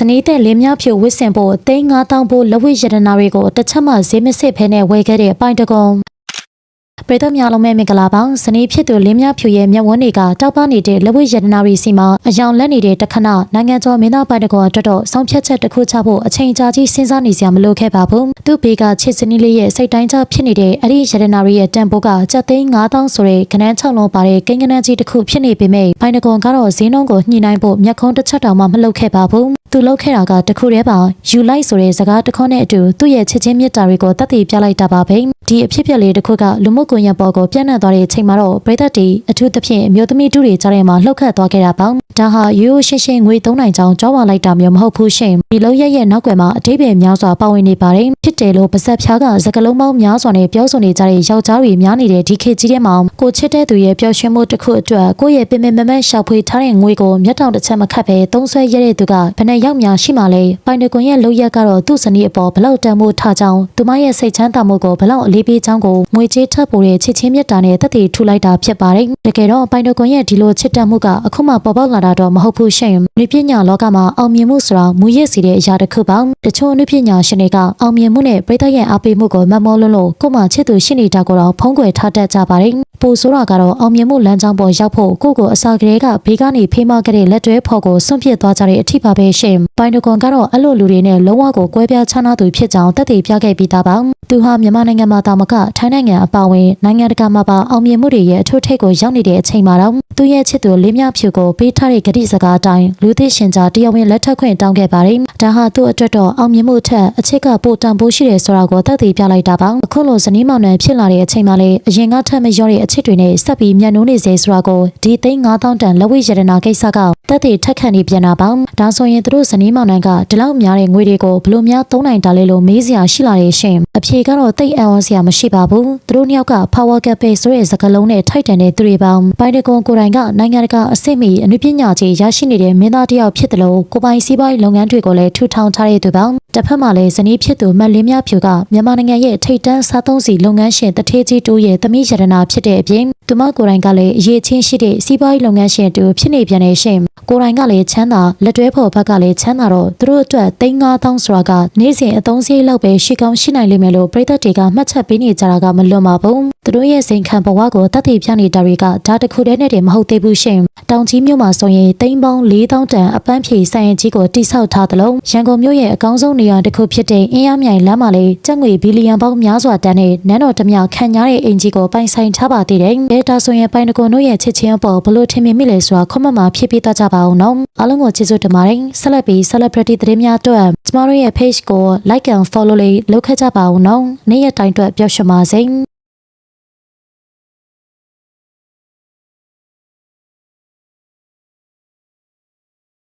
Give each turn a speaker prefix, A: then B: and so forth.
A: စနီးတဲ့လင်းများဖြူဝစ်စင်ဖို့သိန်း9000ဖို့လက်ဝိရတနာတွေကိုတစ်ချက်မှဈေးမစစ်ဖဲနဲ့ဝယ်ခဲ့တဲ့အပိုင်းတကုံပရိသတ်များလုံးမဲ့မင်္ဂလာပါစနီးဖြစ်သူလင်းများဖြူရဲ့မျက်ဝန်းတွေကတောက်ပနေတဲ့လက်ဝိရတနာတွေစီမှာအယောင်လက်နေတဲ့တခဏနိုင်ငံကျော်မင်းသားပိုင်းတကုံအတွက်တော့စောင့်ဖြတ်ချက်တစ်ခုချဖို့အချိန်ကြာကြီးစဉ်းစားနေစရာမလိုခဲ့ပါဘူးသူ့ဘေကချစ်စနီးလေးရဲ့စိတ်တိုင်းကျဖြစ်နေတဲ့အဲ့ဒီရတနာတွေရဲ့တန်ဖိုးကကျပ်သိန်း9000ဆိုတဲ့ကနန်း6လုံးပါတဲ့ကိန်းကနန်းကြီးတစ်ခုဖြစ်နေပေမဲ့ပိုင်းတကုံကတော့ဈေးနှုန်းကိုညှိနှိုင်းဖို့မျက်ခုံးတစ်ချက်တောင်မှမလုပ်ခဲ့ပါဘူး သူလုပ်ခဲ့တာကတခုတည်းပါယူလိုက်ဆိုတဲ့စကားတစ်ခေါက်နဲ့အတူသူ့ရဲ့ချစ်ချင်းမြတ်တာတွေကိုတတ်သိပြလိုက်တာပါပဲဒီအဖြစ်အပျက်လေးတစ်ခုကလူမှုကွန်ရက်ပေါ်ကိုပြန့်နှံ့သွားတဲ့အချိန်မှာတော့ပရိသတ်တွေအထူးသဖြင့်အမျိုးသမီးတူတွေကြားထဲမှာလှုပ်ခတ်သွားခဲ့တာပါဒါဟာရိုးရိုးရှင်းရှင်းငွေသုံးနိုင်ကြောင်းကြောက်ဝါလိုက်တာမျိုးမဟုတ်ဘူးရှင်ဒီလုံးရဲ့ရဲ့နောက်ွယ်မှာအတိပ္ပယ်များစွာပါဝင်နေပါတယ်ဖြစ်တယ်လို့ပါဇက်ဖျားကစကလုံးပေါင်းများစွာနဲ့ပြောဆိုနေကြတဲ့ယောက်ျားတွေများနေတဲ့ဒီခေတ်ကြီးထဲမှာကိုချစ်တဲ့သူရဲ့ပျော်ရွှင်မှုတစ်ခုအတွက်ကိုယ့်ရဲ့ပင်ပင်မမတ်ရှာဖွေထားတဲ့ငွေကိုမျက်တောင်တစ်ချက်မခတ်ပဲသုံးဆွဲရတဲ့သူကဘယ်နဲ့ရောက်များရှိမှလဲပိုင်တကွန်ရဲ့လောက်ရက်ကတော့သူ့ဇနီးအပေါ်ဘလောက်တန်မိုးထားကြောင်းသူမရဲ့စိတ်ချမ်းသာမှုကိုဘလောက်အလေးပေးကြောင်းကိုငွေကြေးထပ်ပို့တဲ့ချစ်ချင်းမြတ်တာနဲ့တက်တည်ထူလိုက်တာဖြစ်ပါတယ်တကယ်တော့ပိုင်တကွန်ရဲ့ဒီလိုချစ်တတ်မှုကအခုမှပေါ်ပေါက်လာတာတော့မဟုတ်ဘူးရှင်လူပညာလောကမှာအောင်မြင်မှုဆိုတာမူရစ်စီတဲ့အရာတစ်ခုပါတချို့လူပညာရှင်တွေကအောင်မြင်မှုနဲ့ပြည်သက်ရဲ့အားပေးမှုကိုမတ်မောလွန်းလို့ကိုယ်မှချစ်သူရှိနေတာကိုတော့ဖုံးကွယ်ထားတတ်ကြပါတယ်ပိုဆိုတာကတော့အောင်မြင်မှုလမ်းကြောင်းပေါ်ရောက်ဖို့ကိုယ့်ကိုအစာကလေးကဘေးကနေဖေးမခဲ့တဲ့လက်တွဲဖော်ကိုစွန့်ပစ်သွားကြတဲ့အထိပါပဲရှင်ပိုင်တကွန်ကတော့အဲ့လိုလူတွေနဲ့လုံးဝကိုကွဲပြားခြားနားသူဖြစ်ကြောင်းတက်တည်ပြခဲ့ပြီးသားပါသူဟာမြန်မာနိုင်ငံမှာတာမကထိုင်းနိုင်ငံအပါအဝင်နိုင်ငံတကာမှာပါအောင်မြင်မှုတွေရဲ့အထွတ်ထိပ်ကိုရောက်နေတဲ့အချိန်မှာတော့သူရဲ့ချစ်သူလေးမြဖြူကိုပေးထားတဲ့ဂတိစကားအတိုင်းလူသိရှင်ကြားတရားဝင်လက်ထပ်ခွင့်တောင်းခဲ့ပါတယ်ဒါဟာသူ့အတွက်တော့အောင်မြင်မှုထက်အချစ်ကပိုတန်ဖိုးရှိတယ်ဆိုတာကိုတက်တည်ပြလိုက်တာပါအခုလိုဇနီးမောင်နှံဖြစ်လာတဲ့အချိန်မှာလေအရင်ကထက်မလျော့တဲ့အချစ်တွေနဲ့ဆက်ပြီးမျက်နှိုးနေစေဆိုတာကိုဒီသိန်း9000တန်လက်ဝိရတနာကိစ္စက တက်တည်ထက်ခန့်နေပြန်တာပါဒါဆိုရင်သူတို့ဇနီးမောင်နှံကဒီလောက်များတဲ့ငွေတွေကိုဘလို့များသုံးနိုင်တာလဲလို့မေးစရာရှိလာတဲ့ရှင်အဖြေကတော့တိတ်အံ့ဩစရာမရှိပါဘူးသူတို့နှစ်ယောက်က power cafe ဆိုတဲ့စကားလုံးနဲ့ထိုက်တန်တဲ့သူတွေပေါင်းပိုင်တကွန်ကိုယ်တိုင်ကနိုင်ငံတကာအဆင့်မီအနုပညာကြီးရရှိနေတဲ့မင်းသားတစ်ယောက်ဖြစ်တယ်လို့ကိုပိုင်စီးပွားရေးလုပ်ငန်းတွေကိုလည်းထူထောင်ထားတဲ့သူပေါင်းတစ်ဖက်မှာလည်းဇနီးဖြစ်သူမတ်လင်းမြဖြူကမြန်မာနိုင်ငံရဲ့ထိပ်တန်းစားသုံးစီလုပ်ငန်းရှင်တထေးကြီးတူရဲ့သမီးရတနာဖြစ်တဲ့အပြင်သူမကိုယ်တိုင်ကလည်းအရေးချင်းရှိတဲ့စီးပွားရေးလုပ်ငန်းရှင်တူဖြစ်နေပြန်တဲ့ရှင်ကိုယ်တိုင်ကလည်းချမ်းသာလက်တွဲဖော်ဘက်ကလည်းချမ်းသာတော့သူတို့အတွက်သိန်း9000ဆိုတာကနေ့စဉ်အသုံးစရိတ်လောက်ပဲရှိကောင်းရှိနိုင်လိမ့်မယ်လို့ပြည်သက်တွေကမှတ်ချက်ပေးနေကြတာကမလွန်ပါဘူးသူတို့ရဲ့စိန်ခံဘဝကိုတတ်သိပြနေတာတွေကဒါတခုတည်းနဲ့တည်းမဟုတ်သေးဘူးရှင်တောင်ကြီးမြို့မှာဆိုရင်သိန်းပေါင်း4000တန်အပန်းဖြေဆိုင်ရင်ကြီးကိုတိစောက်ထားသလိုရန်ကုန်မြို့ရဲ့အကောင်းဆုံးနေရာတစ်ခုဖြစ်တဲ့အင်းရမြိုင်လမ်းမှာလည်းကျပ်ငွေဘီလီယံပေါင်းများစွာတန်တဲ့နန်းတော်ဓမြခံညားတဲ့အင်ဂျီကိုပိုင်ဆိုင်ထားပါသေးတယ်။ဒါဆိုရင်ပိုင်တကွန်တို့ရဲ့ချစ်ချင်းအပေါ်ဘလို့ထင်မြင်မိလဲဆိုတာခွန်မမှာဖြစ်ပြီးသားကြပါအောင်နော်။အားလုံးကိုကျေးဇူးတင်ပါတယ်။ဆက်လက်ပြီး celebrity သတင်းများအတွက်ကျမတို့ရဲ့ page ကို like and follow လေးလုပ်ခဲ့ကြပါဦးနော်။နေ့ရက်တိုင်းအတွက်ပျော်ရွှင်ပါစေ။